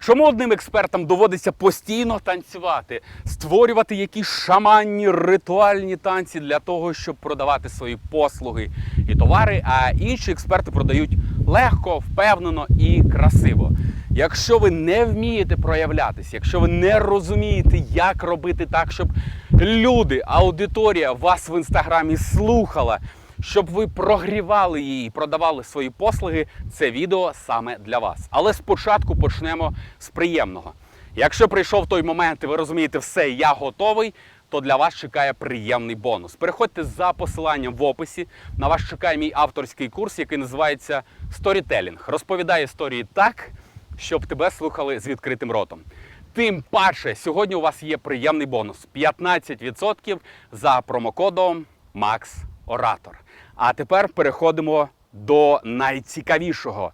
Чому одним експертам доводиться постійно танцювати, створювати якісь шаманні ритуальні танці для того, щоб продавати свої послуги і товари, а інші експерти продають легко, впевнено і красиво. Якщо ви не вмієте проявлятися, якщо ви не розумієте, як робити так, щоб люди, аудиторія вас в інстаграмі слухала, щоб ви прогрівали її, і продавали свої послуги, це відео саме для вас. Але спочатку почнемо з приємного. Якщо прийшов той момент, і ви розумієте, все, я готовий, то для вас чекає приємний бонус. Переходьте за посиланням в описі. На вас чекає мій авторський курс, який називається Сторітелінг. Розповідає історії так, щоб тебе слухали з відкритим ротом. Тим паче, сьогодні у вас є приємний бонус 15% за промокодом Max Orator. А тепер переходимо до найцікавішого.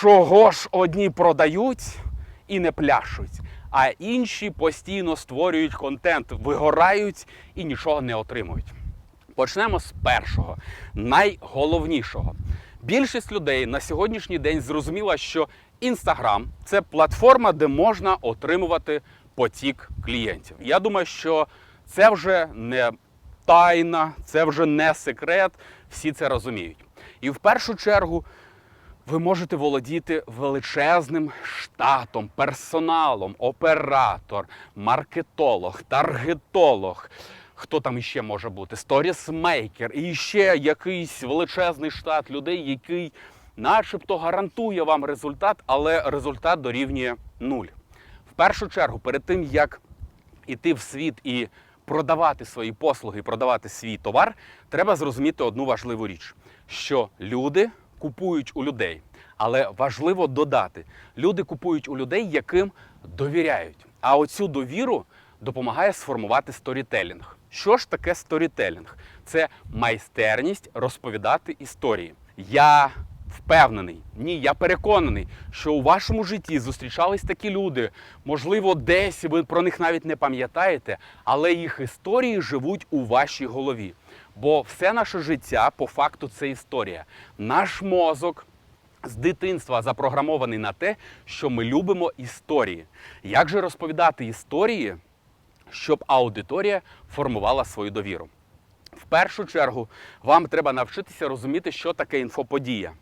Чого ж одні продають і не пляшуть, а інші постійно створюють контент, вигорають і нічого не отримують. Почнемо з першого, найголовнішого. Більшість людей на сьогоднішній день зрозуміла, що Інстаграм це платформа, де можна отримувати потік клієнтів. Я думаю, що це вже не тайна, це вже не секрет. Всі це розуміють. І в першу чергу ви можете володіти величезним штатом, персоналом, оператор, маркетолог, таргетолог. Хто там іще може бути? Сторісмейкер і ще якийсь величезний штат людей, який начебто гарантує вам результат, але результат дорівнює нуль. В першу чергу, перед тим як іти в світ і продавати свої послуги, продавати свій товар, треба зрозуміти одну важливу річ: що люди купують у людей. Але важливо додати: люди купують у людей, яким довіряють. А оцю довіру допомагає сформувати сторітелінг. Що ж таке сторітелінг? Це майстерність розповідати історії. Я впевнений, ні, я переконаний, що у вашому житті зустрічались такі люди. Можливо, десь ви про них навіть не пам'ятаєте, але їх історії живуть у вашій голові. Бо все наше життя по факту це історія. Наш мозок з дитинства запрограмований на те, що ми любимо історії. Як же розповідати історії, щоб аудиторія формувала свою довіру? В першу чергу вам треба навчитися розуміти, що таке інфоподія.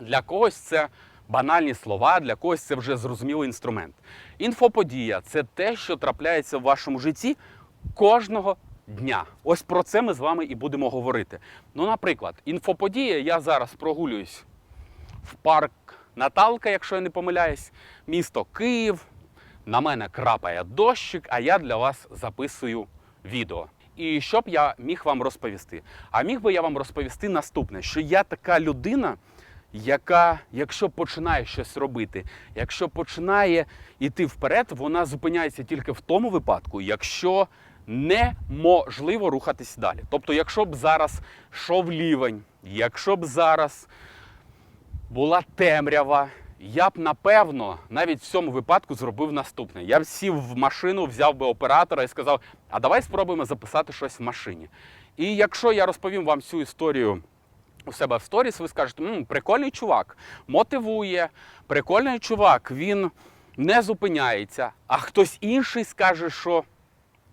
Для когось це банальні слова, для когось це вже зрозумілий інструмент. Інфоподія це те, що трапляється в вашому житті кожного дня. Ось про це ми з вами і будемо говорити. Ну, наприклад, інфоподія, я зараз прогулююсь в парк Наталка, якщо я не помиляюсь, місто Київ. На мене крапає дощик, а я для вас записую відео. І що б я міг вам розповісти? А міг би я вам розповісти наступне: що я така людина, яка, якщо починає щось робити, якщо починає йти вперед, вона зупиняється тільки в тому випадку, якщо неможливо рухатись далі. Тобто, якщо б зараз йшов лівень, якщо б зараз була темрява, я б напевно навіть в цьому випадку зробив наступне. Я б сів в машину, взяв би оператора і сказав: а давай спробуємо записати щось в машині. І якщо я розповім вам цю історію у себе в сторіс, ви скажете, М, прикольний чувак, мотивує, прикольний чувак, він не зупиняється, а хтось інший скаже, що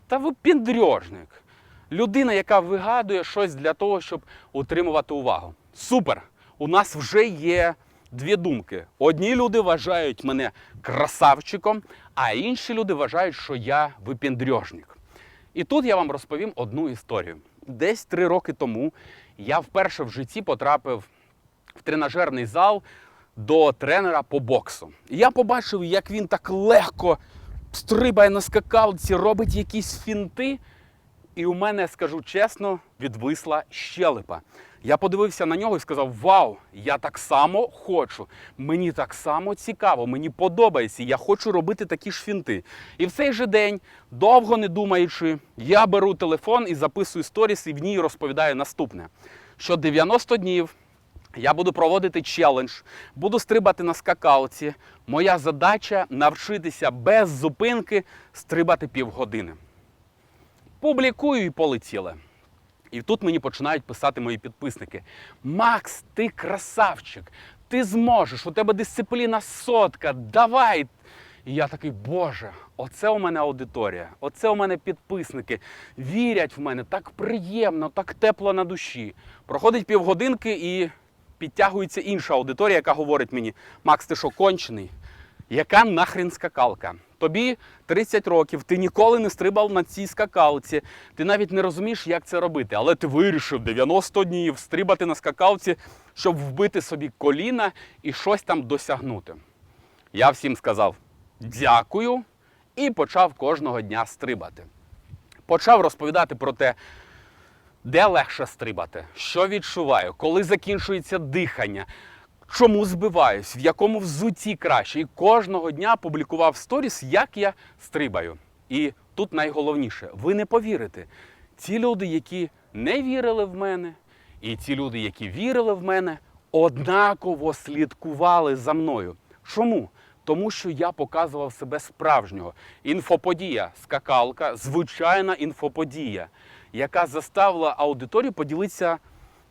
та ви піндрьожник. Людина, яка вигадує щось для того, щоб утримувати увагу. Супер! У нас вже є дві думки. Одні люди вважають мене красавчиком, а інші люди вважають, що я випіндрьожник. І тут я вам розповім одну історію. Десь три роки тому я вперше в житті потрапив в тренажерний зал до тренера по боксу. І я побачив, як він так легко стрибає на скакалці, робить якісь фінти. І у мене, скажу чесно, відвисла щелепа. Я подивився на нього і сказав: Вау, я так само хочу. Мені так само цікаво, мені подобається. Я хочу робити такі ж фінти. І в цей же день, довго не думаючи, я беру телефон і записую сторіс, і в ній розповідаю наступне: що 90 днів я буду проводити челендж, буду стрибати на скакалці. Моя задача навчитися без зупинки стрибати півгодини. Публікую і полетіли. І тут мені починають писати мої підписники: Макс, ти красавчик, ти зможеш, у тебе дисципліна сотка, давай. І я такий, Боже, оце у мене аудиторія, оце у мене підписники. Вірять в мене, так приємно, так тепло на душі. Проходить півгодинки і підтягується інша аудиторія, яка говорить мені: Макс, ти що, кончений? Яка нахрен скакалка? Тобі 30 років, ти ніколи не стрибав на цій скакалці, ти навіть не розумієш, як це робити. Але ти вирішив 90 днів стрибати на скакалці, щоб вбити собі коліна і щось там досягнути. Я всім сказав дякую і почав кожного дня стрибати. Почав розповідати про те, де легше стрибати, що відчуваю, коли закінчується дихання, чому збиваюсь, в якому взутті краще. І кожного дня публікував сторіс, як я стрибаю. І тут найголовніше, ви не повірите. Ті люди, які не вірили в мене, і ті люди, які вірили в мене, однаково слідкували за мною. Чому? Тому що я показував себе справжнього. Інфоподія, скакалка, звичайна інфоподія, яка заставила аудиторію поділитися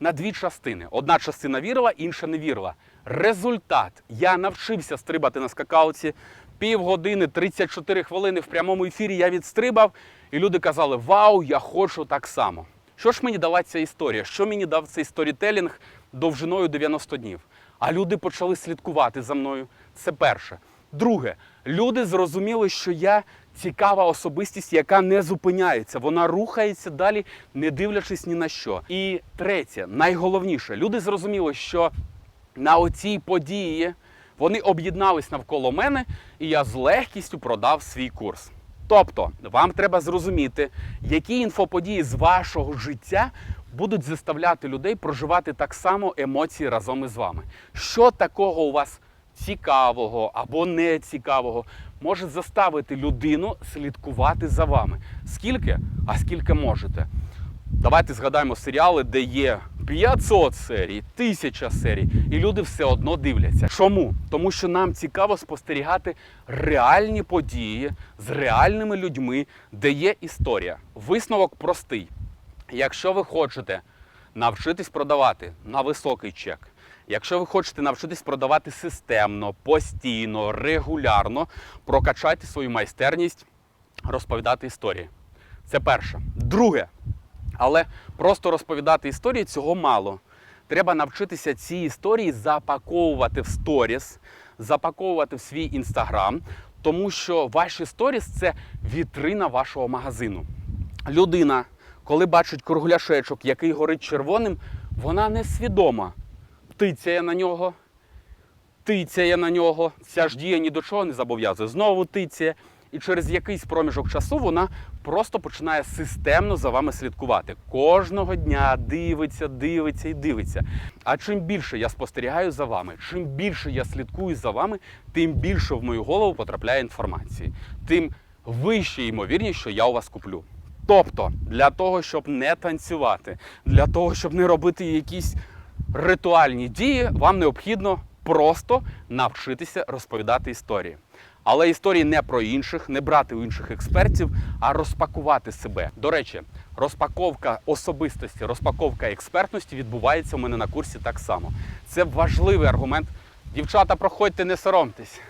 на дві частини. Одна частина вірила, інша не вірила. Результат. Я навчився стрибати на скакалці. Півгодини, 34 хвилини в прямому ефірі я відстрибав, і люди казали: Вау, я хочу так само. Що ж мені дала ця історія? Що мені дав цей сторітелінг довжиною 90 днів? А люди почали слідкувати за мною. Це перше. Друге, люди зрозуміли, що я цікава особистість, яка не зупиняється. Вона рухається далі, не дивлячись ні на що. І третє, найголовніше, люди зрозуміли, що на оцій події вони об'єднались навколо мене, і я з легкістю продав свій курс. Тобто, вам треба зрозуміти, які інфоподії з вашого життя будуть заставляти людей проживати так само емоції разом із вами. Що такого у вас цікавого або не цікавого може заставити людину слідкувати за вами? Скільки? А скільки можете? Давайте згадаємо серіали, де є 500 серій, 1000 серій, і люди все одно дивляться. Чому? Тому що нам цікаво спостерігати реальні події з реальними людьми, де є історія. Висновок простий. Якщо ви хочете навчитись продавати на високий чек, якщо ви хочете навчитись продавати системно, постійно, регулярно, прокачайте свою майстерність, розповідати історії. Це перше. Друге, але просто розповідати історії цього мало. Треба навчитися ці історії запаковувати в сторіс, запаковувати в свій інстаграм, тому що ваші сторіс це вітрина вашого магазину. Людина, коли бачить кругляшечок, який горить червоним, вона несвідома. Тицяє на нього, тицяє на нього. Ця ж дія ні до чого не зобов'язує. Знову тицяє. І через якийсь проміжок часу вона просто починає системно за вами слідкувати. Кожного дня дивиться, дивиться і дивиться. А чим більше я спостерігаю за вами, чим більше я слідкую за вами, тим більше в мою голову потрапляє інформації, тим вище ймовірність, що я у вас куплю. Тобто, для того, щоб не танцювати, для того, щоб не робити якісь ритуальні дії, вам необхідно просто навчитися розповідати історії. Але історії не про інших, не брати у інших експертів, а розпакувати себе. До речі, розпаковка особистості, розпаковка експертності відбувається у мене на курсі так само. Це важливий аргумент. Дівчата, проходьте, не соромтесь.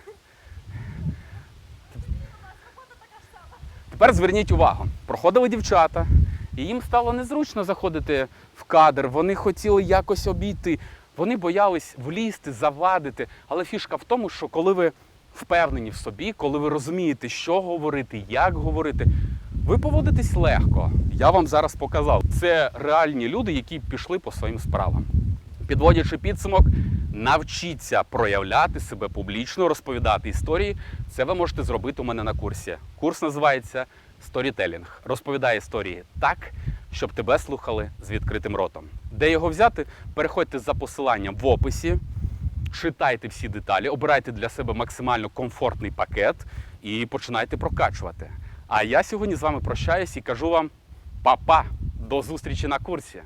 Тепер зверніть увагу, проходили дівчата, і їм стало незручно заходити в кадр. Вони хотіли якось обійти. Вони боялись влізти, завадити. Але фішка в тому, що коли ви впевнені в собі, коли ви розумієте, що говорити, як говорити, ви поводитесь легко. Я вам зараз показав. Це реальні люди, які пішли по своїм справам. Підводячи підсумок, навчіться проявляти себе публічно, розповідати історії. Це ви можете зробити у мене на курсі. Курс називається Сторітелінг. Розповідає історії так, щоб тебе слухали з відкритим ротом. Де його взяти? Переходьте за посиланням в описі, читайте всі деталі, обирайте для себе максимально комфортний пакет і починайте прокачувати. А я сьогодні з вами прощаюсь і кажу вам па-па, до зустрічі на курсі.